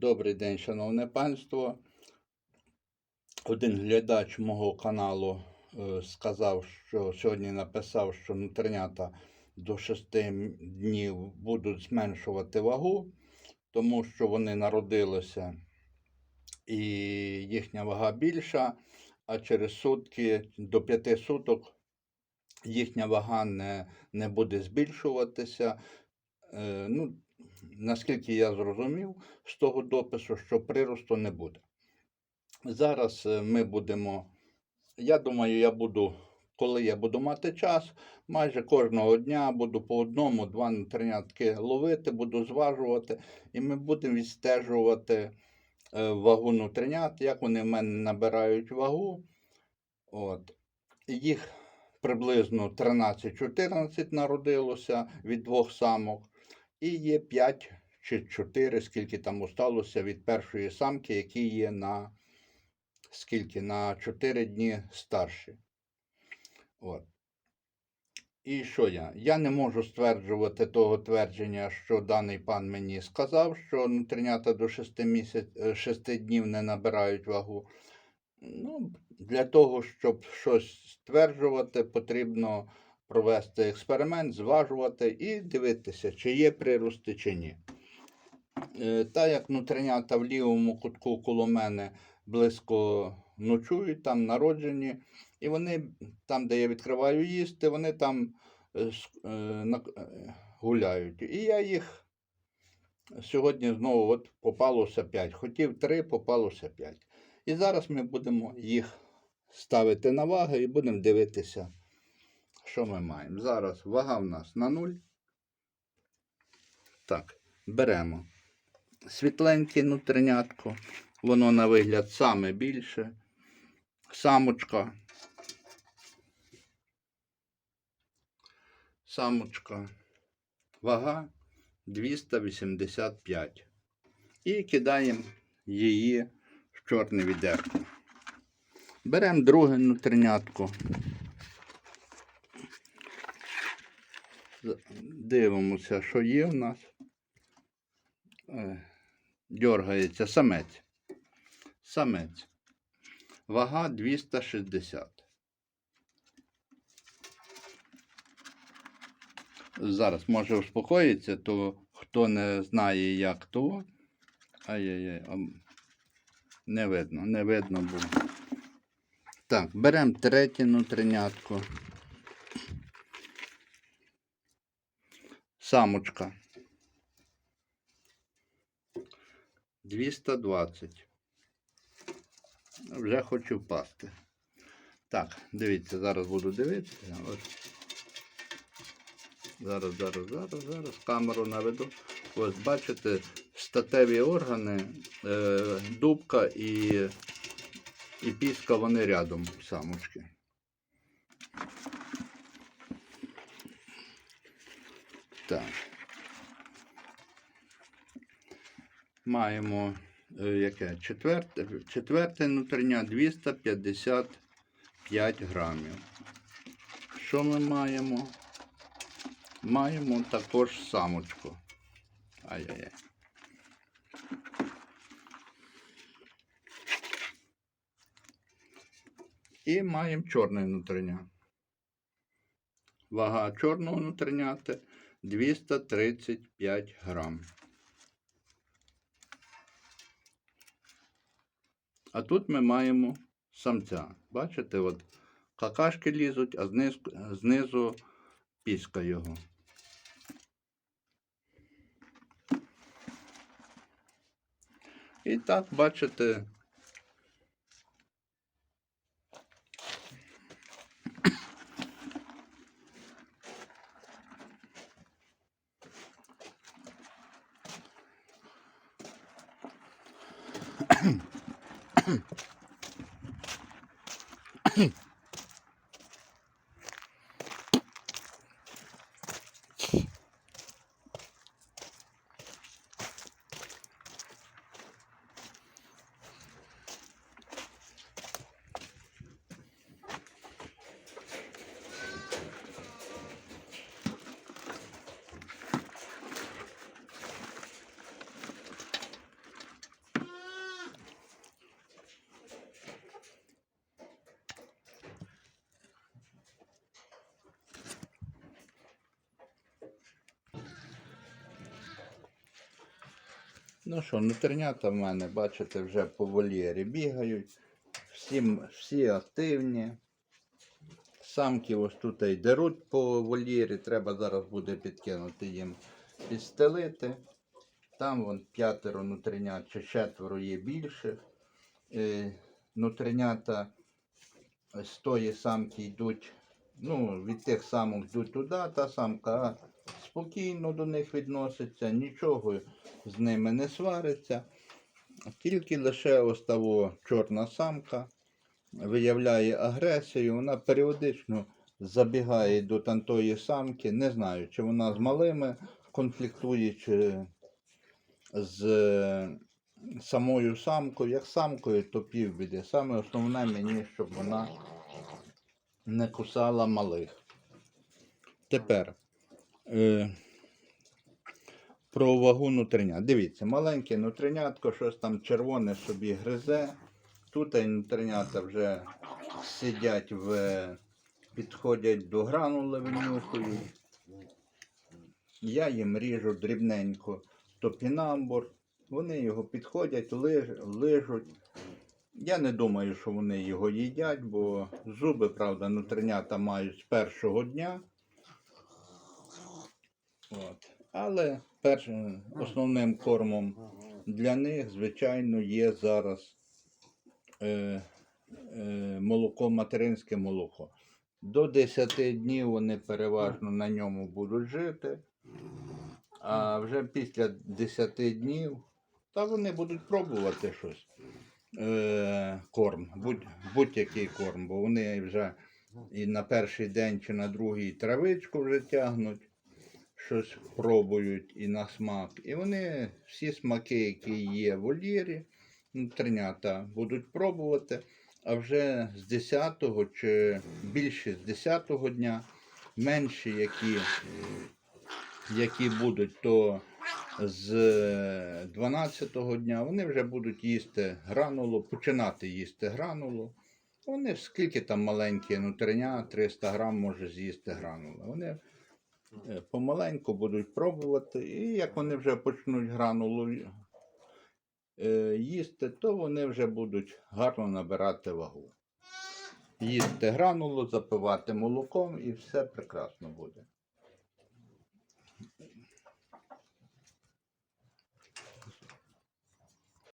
Добрий день, шановне панство. Один глядач мого каналу е, сказав, що сьогодні написав, що нутринята до 6 днів будуть зменшувати вагу, тому що вони народилися і їхня вага більша, а через сутки до 5 суток їхня вага не, не буде збільшуватися. Е, ну, наскільки я зрозумів з того допису, що приросту не буде. Зараз е, ми будемо, я думаю, я буду, коли я буду мати час, майже кожного дня буду по одному, два нутринятки ловити, буду зважувати, і ми будемо відстежувати е, вагу нутринят, як вони в мене набирають вагу. От. Їх приблизно 13-14 народилося від двох самок. І є 5 чи 4, скільки там осталося від першої самки, які є на скільки на 4 дні старші. От. І що я? Я не можу стверджувати того твердження, що даний пан мені сказав, що нутринята до 6, місяць, 6 днів не набирають вагу. Ну, для того, щоб щось стверджувати, потрібно провести експеримент, зважувати і дивитися, чи є прирости, чи ні. Е, Та як нутринята в лівому кутку коло мене близько ночують, там народжені, і вони там, де я відкриваю їсти, вони там е, е, гуляють. І я їх сьогодні знову от попалося 5. Хотів 3, попалося 5. І зараз ми будемо їх ставити на ваги і будемо дивитися, що ми маємо. Зараз вага в нас на 0. Так, беремо світленьке нутринятко. Воно на вигляд саме більше. Самочка. Самочка. Вага 285. І кидаємо її в чорне відерко. Беремо друге нутринятко. Дивимося, що є в нас. Дергається самець. Самець. Вага 260. Зараз може успокоїться, то хто не знає, як то. Ай-яй-яй, не видно, не видно було. Так, беремо третє нутринятко. Самочка. 220. Вже хочу впасти. Так, дивіться, зараз буду дивитися. Ось. Зараз, зараз, зараз, зараз камеру наведу. Ось бачите, статеві органи, е, дубка і, і піска, вони рядом самочки. Так. Маємо е, яке? Четверте, четверте нутриня 255 грамів. Що ми маємо? Маємо також самочку. Ай-яй-яй. І маємо чорне нутриня. Вага чорного нутринята 235 грам. А тут ми маємо самця. Бачите, от какашки лізуть, а знизу, знизу піска його. І так, бачите, Hmm. Ну що, нутринята в мене, бачите, вже по вольєрі бігають. Всі, всі активні. Самки ось тут і деруть по вольєрі. Треба зараз буде підкинути їм підстелити. Там вон п'ятеро нутринят чи четверо є більших. Е, нутринята з тої самки йдуть, ну, від тих самок йдуть туди, та самка спокійно до них відноситься, нічого з ними не свариться. Тільки лише ось чорна самка виявляє агресію, вона періодично забігає до тантої самки. Не знаю, чи вона з малими конфліктує, чи з е, самою самкою. Як самкою, то півбіди. Саме основне мені, щоб вона не кусала малих. Тепер е, про вагу нутринят. Дивіться, маленьке нутринятко, щось там червоне собі гризе. Тут нутринята вже сидять в підходять до гранули винюхують. Я їм ріжу дрібненько топінамбур. Вони його підходять, лиж, лижуть. Я не думаю, що вони його їдять, бо зуби, правда, нутринята мають з першого дня. От. Але першим основним кормом для них, звичайно, є зараз е, е, молоко, материнське молоко. До 10 днів вони переважно на ньому будуть жити. А вже після 10 днів, та вони будуть пробувати щось. Е, корм, будь, будь-який корм, бо вони вже і на перший день чи на другий травичку вже тягнуть, щось пробують і на смак. І вони всі смаки, які є в вольєрі, тринята будуть пробувати. А вже з 10-го чи більше з 10-го дня, менші, які, які будуть, то з 12-го дня вони вже будуть їсти гранулу, починати їсти гранулу. Вони скільки там маленькі нутриня, 300 грам може з'їсти гранула. Вони помаленьку будуть пробувати, і як вони вже почнуть гранулу е, їсти, то вони вже будуть гарно набирати вагу. Їсти гранулу, запивати молоком і все прекрасно буде.